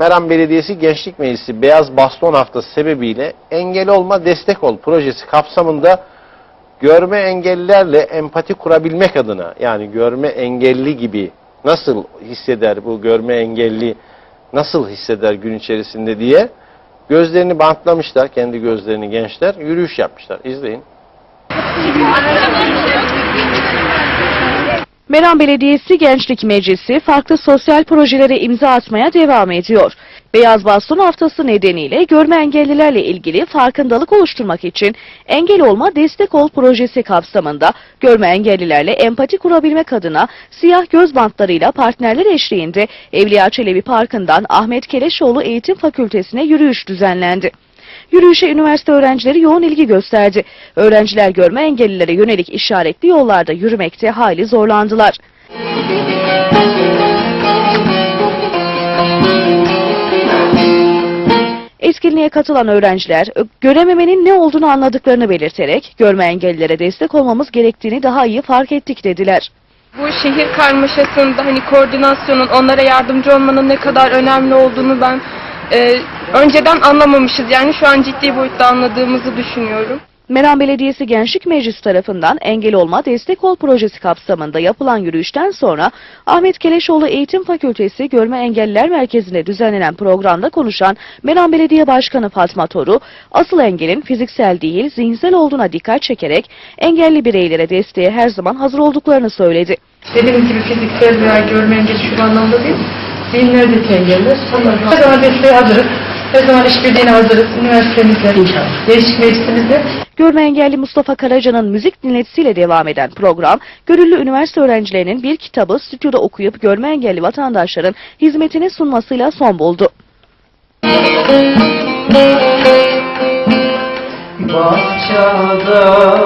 Meram Belediyesi Gençlik Meclisi Beyaz Baston Haftası sebebiyle Engel Olma Destek Ol projesi kapsamında görme engellilerle empati kurabilmek adına yani görme engelli gibi nasıl hisseder bu görme engelli nasıl hisseder gün içerisinde diye gözlerini bantlamışlar kendi gözlerini gençler yürüyüş yapmışlar izleyin. Meram Belediyesi Gençlik Meclisi farklı sosyal projelere imza atmaya devam ediyor. Beyaz Baston Haftası nedeniyle görme engellilerle ilgili farkındalık oluşturmak için Engel Olma Destek Ol projesi kapsamında görme engellilerle empati kurabilmek adına siyah göz bantlarıyla partnerler eşliğinde Evliya Çelebi Parkı'ndan Ahmet Keleşoğlu Eğitim Fakültesine yürüyüş düzenlendi. Yürüyüşe üniversite öğrencileri yoğun ilgi gösterdi. Öğrenciler görme engellilere yönelik işaretli yollarda yürümekte hayli zorlandılar. Etkinliğe katılan öğrenciler görememenin ne olduğunu anladıklarını belirterek görme engellilere destek olmamız gerektiğini daha iyi fark ettik dediler. Bu şehir karmaşasında hani koordinasyonun, onlara yardımcı olmanın ne kadar önemli olduğunu ben e, önceden anlamamışız. Yani şu an ciddi boyutta anladığımızı düşünüyorum. Meram Belediyesi Gençlik Meclisi tarafından Engel Olma Destek Ol projesi kapsamında yapılan yürüyüşten sonra Ahmet Keleşoğlu Eğitim Fakültesi Görme Engelliler Merkezi'nde düzenlenen programda konuşan Meram Belediye Başkanı Fatma Toru, asıl engelin fiziksel değil zihinsel olduğuna dikkat çekerek engelli bireylere desteğe her zaman hazır olduklarını söyledi. Dediğimiz gibi fiziksel veya görme engeli şu anlamda değil, zihinlerdeki engeller. Onlar her zaman desteğe hazırız. Her zaman işbirliğine hazırız. Üniversitemizle, gençlik meclisimizle. Görme engelli Mustafa Karaca'nın müzik dinletisiyle devam eden program, gönüllü üniversite öğrencilerinin bir kitabı stüdyoda okuyup görme engelli vatandaşların hizmetine sunmasıyla son buldu. Bahçada